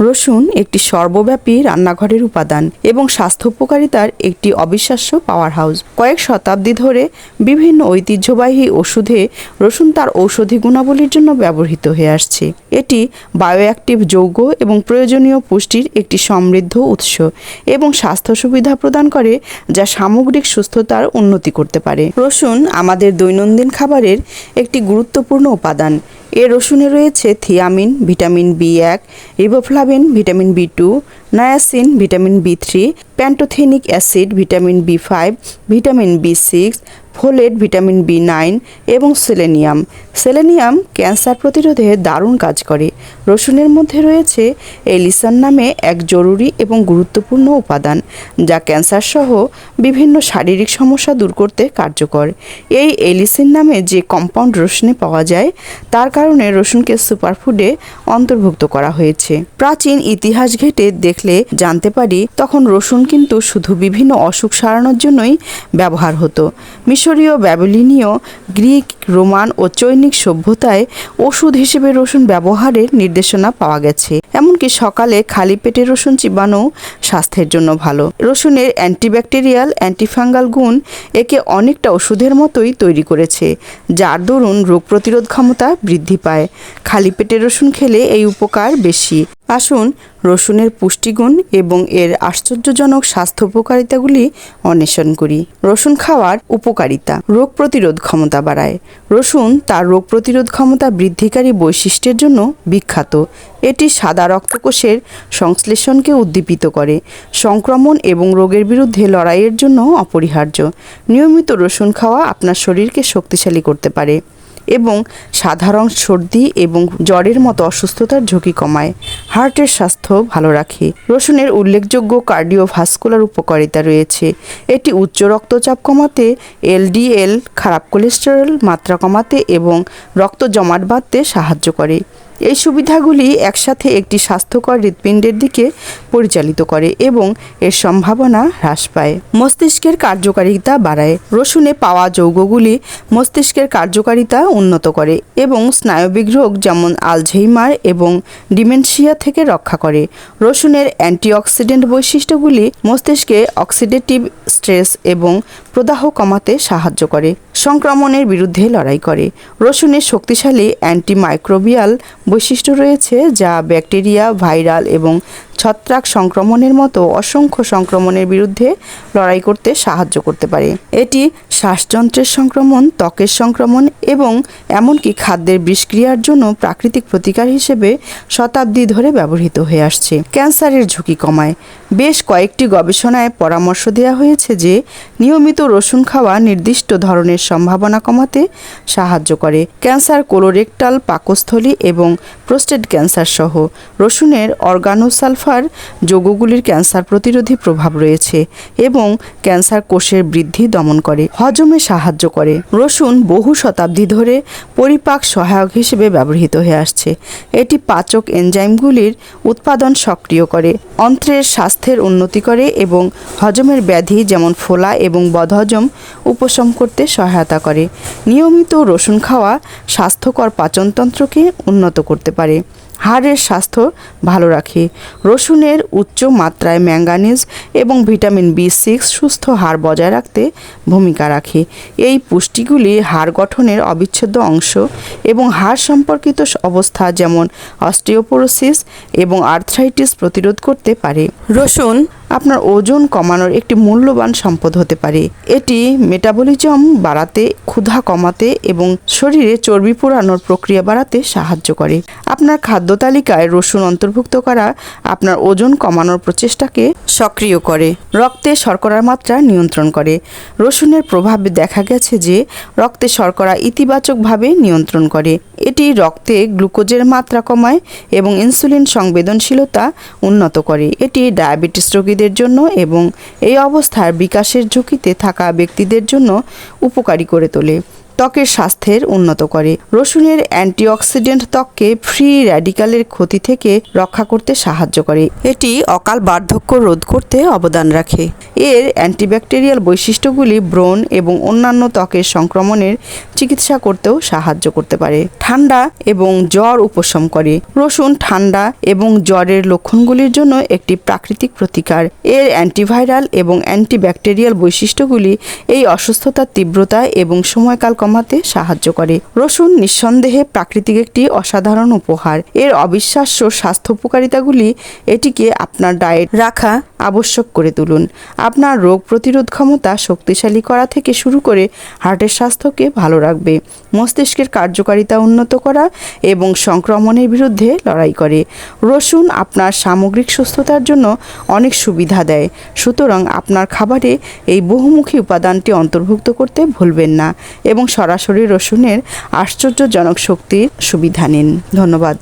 রসুন একটি সর্বব্যাপী রান্নাঘরের উপাদান এবং স্বাস্থ্য উপকারিতার একটি অবিশ্বাস্য পাওয়ার হাউস কয়েক শতাব্দী ধরে বিভিন্ন ঐতিহ্যবাহী ওষুধে রসুন তার ঔষধি গুণাবলীর জন্য ব্যবহৃত হয়ে আসছে। এটি বায়োঅ্যাক্টিভ যৌগ এবং প্রয়োজনীয় পুষ্টির একটি সমৃদ্ধ উৎস এবং স্বাস্থ্য সুবিধা প্রদান করে যা সামগ্রিক সুস্থতার উন্নতি করতে পারে। রসুন আমাদের দৈনন্দিন খাবারের একটি গুরুত্বপূর্ণ উপাদান। এ রসুনে রয়েছে থিয়ামিন, ভিটামিন বি এক riboflavin vitamin B two niacin vitamin B three pantothenic acid vitamin B five vitamin B six folate, vitamin B nine এবং সেলেনিয়াম। সেলেনিয়াম ক্যান্সার প্রতিরোধে দারুণ কাজ করে। রসুনের মধ্যে রয়েছে এলিসান নামে এক জরুরি এবং গুরুত্বপূর্ণ উপাদান, যা ক্যান্সার সহ বিভিন্ন শারীরিক সমস্যা দূর করতে কার্যকর। এই এলিসিন নামে যে কম্পাউন্ড রসুনে পাওয়া যায়, তার কারণে রসুনকে সুপারফুডে অন্তর্ভুক্ত করা হয়েছে। প্রাচীন ইতিহাস ঘেটে দেখলে জানতে পারি, তখন রসুন কিন্তু শুধু বিভিন্ন অসুখ সারানোর জন্যই ব্যবহার হতো। মিশরীয় ব্যাবিলিনীয় গ্রিক, রোমান ও চৈনিক সভ্যতায় ওষুধ হিসেবে রসুন ব্যবহারের নির্দেশনা পাওয়া গেছে। এমনকি সকালে খালি পেটে রসুন চিবানো স্বাস্থ্যের জন্য ভালো। রসুনের অ্যান্টিব্যাকটেরিয়াল, অ্যান্টিফাঙ্গাল গুণ একে অনেকটা ওষুধের মতোই তৈরি করেছে, যার দরুন রোগ প্রতিরোধ ক্ষমতা বৃদ্ধি পায়। খালি পেটে রসুন খেলে এই উপকার বেশি। আসুন, রসুনের পুষ্টিগুণ এবং এর আশ্চর্যজনক স্বাস্থ্য উপকারিতাগুলি অন্বেষণ করি। রসুন খাওয়ার উপকারিতা, রোগ প্রতিরোধ ক্ষমতা বাড়ায়। রসুন তার রোগ প্রতিরোধ ক্ষমতা বৃদ্ধিকারী বৈশিষ্ট্যের জন্য বিখ্যাত। এটি সাদা রক্তকোষের সংশ্লেষণকে উদ্দীপিত করে। সংক্রমণ এবং রোগের বিরুদ্ধে লড়াইয়ের জন্য অপরিহার্য। নিয়মিত রসুন খাওয়া আপনার শরীরকে শক্তিশালী করতে পারে। এবং সাধারণ সর্দি এবং জ্বরের মতো অসুস্থতার ঝুঁকি কমায়। হার্টের স্বাস্থ্য ভালো রাখে। রসুনের উল্লেখযোগ্য কার্ডিওভাস্কুলার উপকারিতা রয়েছে। এটি উচ্চ রক্তচাপ কমাতে, এলডিএল, খারাপ কোলেস্টেরল মাত্রা কমাতে এবং রক্ত জমাট বাঁধতে সাহায্য করে। এই সুবিধাগুলি একসাথে একটি স্বাস্থ্যকর হৃৎপিণ্ডের দিকে পরিচালিত করে এবং এর সম্ভাবনা হ্রাস পায়। মস্তিষ্কের কার্যকারিতা বাড়ায়। রসুনে পাওয়া যৌগগুলি মস্তিষ্কের কার্যকারিতা উন্নত করে এবং স্নায়বিক রোগ যেমন আলঝেইমার এবং ডিমেনশিয়া থেকে রক্ষা করে। রসুনের অ্যান্টিঅক্সিডেন্ট বৈশিষ্ট্যগুলি মস্তিষ্কে অক্সিডেটিভ স্ট্রেস এবং প্রদাহ কমাতে সাহায্য করে। সংক্রমণের বিরুদ্ধে লড়াই করে। রসুনের শক্তিশালী অ্যান্টিমাইক্রোবিয়াল বৈশিষ্ট্য রয়েছে যা ব্যাকটেরিয়া ভাইরাল এবং ছত্রাক সংক্রমণের মতো অসংখ্য সংক্রমণের বিরুদ্ধে লড়াই করতে সাহায্য করতে পারে। এটি শ্বাসযন্ত্রের সংক্রমণ, ত্বকের সংক্রমণ এবং এমনকি খাদ্যের বিষক্রিয়ার জন্য প্রাকৃতিক প্রতিকার হিসেবে শতাব্দী ধরে ব্যবহৃত হয়ে আসছে। ক্যান্সারের ঝুঁকি কমায়। বেশ কয়েকটি গবেষণায় পরামর্শ দেওয়া হয়েছে যে, নিয়মিত রসুন খাওয়া নির্দিষ্ট ধরনের সম্ভাবনা কমাতে সাহায্য করে। ক্যান্সার কোলোরেক্টাল পাকস্থলী এবং প্রোস্টেট ক্যান্সার সহ রসুনের অর্গানোসালফার যৌগগুলির ক্যান্সার প্রতিরোধী প্রভাব রয়েছে এবং ক্যান্সার কোষের বৃদ্ধি দমন করে, হজমে সাহায্য করে। রসুন বহু শতাব্দী ধরে পরিপাক সহায়ক হিসেবে ব্যবহৃত হয়ে আসছে। এটি পাচক এনজাইমগুলির উৎপাদন সক্রিয় করে, অন্ত্রের স্বাস্থ্যের উন্নতি করে এবং হজমের ব্যাধি যেমন ফোলা এবং বদহজম উপশম করতে সহায়তা করে। নিয়মিত রসুন খাওয়া স্বাস্থ্যকর পাচনতন্ত্রকে উন্নত করতে পারে। হাড়ের স্বাস্থ্য ভালো রাখে। রসুনের উচ্চ মাত্রায় ম্যাঙ্গানিজ এবং ভিটামিন বি সিক্স সুস্থ হাড় বজায় রাখতে ভূমিকা রাখে। এই পুষ্টিগুলি হাড় গঠনের অবিচ্ছেদ্য অংশ এবং হাড় সম্পর্কিত অবস্থা যেমন অস্টিওপোরোসিস এবং আর্থ্রাইটিস প্রতিরোধ করতে পারে। রসুন আপনার ওজন কমানোর একটি মূল্যবান সম্পদ হতে পারে। এটি মেটাবলিজম বাড়াতে, ক্ষুধা কমাতে এবং শরীরে চর্বি পোড়ানোর প্রক্রিয়া বাড়াতে সাহায্য করে। আপনার খাদ্য তালিকায় রসুন অন্তর্ভুক্ত করা আপনার ওজন কমানোর প্রচেষ্টাকে সক্রিয় করে। রক্তে শর্করার মাত্রা নিয়ন্ত্রণ করে। রসুনের প্রভাবে দেখা গেছে যে রক্তে শর্করা ইতিবাচকভাবে নিয়ন্ত্রণ করে। এটি রক্তে গ্লুকোজের মাত্রা কমায় এবং ইনসুলিন সংবেদনশীলতা উন্নত করে। এটি ডায়াবেটিস রোগীদের জন্য এবং এই অবস্থার বিকাশের ঝুঁকিতে থাকা ব্যক্তিদের জন্য উপকারী করে তোলে। ত্বকের স্বাস্থ্যের উন্নত করে। রসুনের অ্যান্টিঅক্সিডেন্ট ত্বককে ফ্রি র্যাডিক্যালের ক্ষতি থেকে রক্ষা করতে সাহায্য করে। এটি অকাল বার্ধক্য রোধ করতে অবদান রাখে। এর অ্যান্টিব্যাকটেরিয়াল বৈশিষ্ট্যগুলি ব্রণ এবং অন্যান্য ত্বকের সংক্রমণের চিকিৎসা করতেও সাহায্য করতে পারে। ঠান্ডা এবং জ্বর উপশম করে। রসুন ঠান্ডা এবং জ্বরের লক্ষণগুলির জন্য একটি প্রাকৃতিক প্রতিকার। এর অ্যান্টিভাইরাল এবং অ্যান্টিব্যাকটেরিয়াল বৈশিষ্ট্যগুলি এই অসুস্থতার তীব্রতা এবং সময়কাল কমাতে সাহায্য করে। রসুন নিঃসন্দেহে প্রাকৃতিক একটি অসাধারণ উপহার। এর অবিশ্বাস্য স্বাস্থ্য উপকারিতাগুলি এটিকে আপনার ডায়েট রাখা আবশ্যক করে তুলুন। আপনার রোগ প্রতিরোধ ক্ষমতা শক্তিশালী করা থেকে শুরু করে হার্টের স্বাস্থ্যকে ভালো রাখবে। মস্তিষ্কের কার্যকারিতা উন্নত করা এবং সংক্রমণের বিরুদ্ধে লড়াই করে। রসুন আপনার সামগ্রিক সুস্থতার জন্য অনেক সুবিধা দেয়। সুতরাং আপনার খাবারে এই বহুমুখী উপাদানটি অন্তর্ভুক্ত করতে ভুলবেন না এবং সরাসরি রসুনের আশ্চর্যজনক শক্তির সুবিধা নিন। ধন্যবাদ।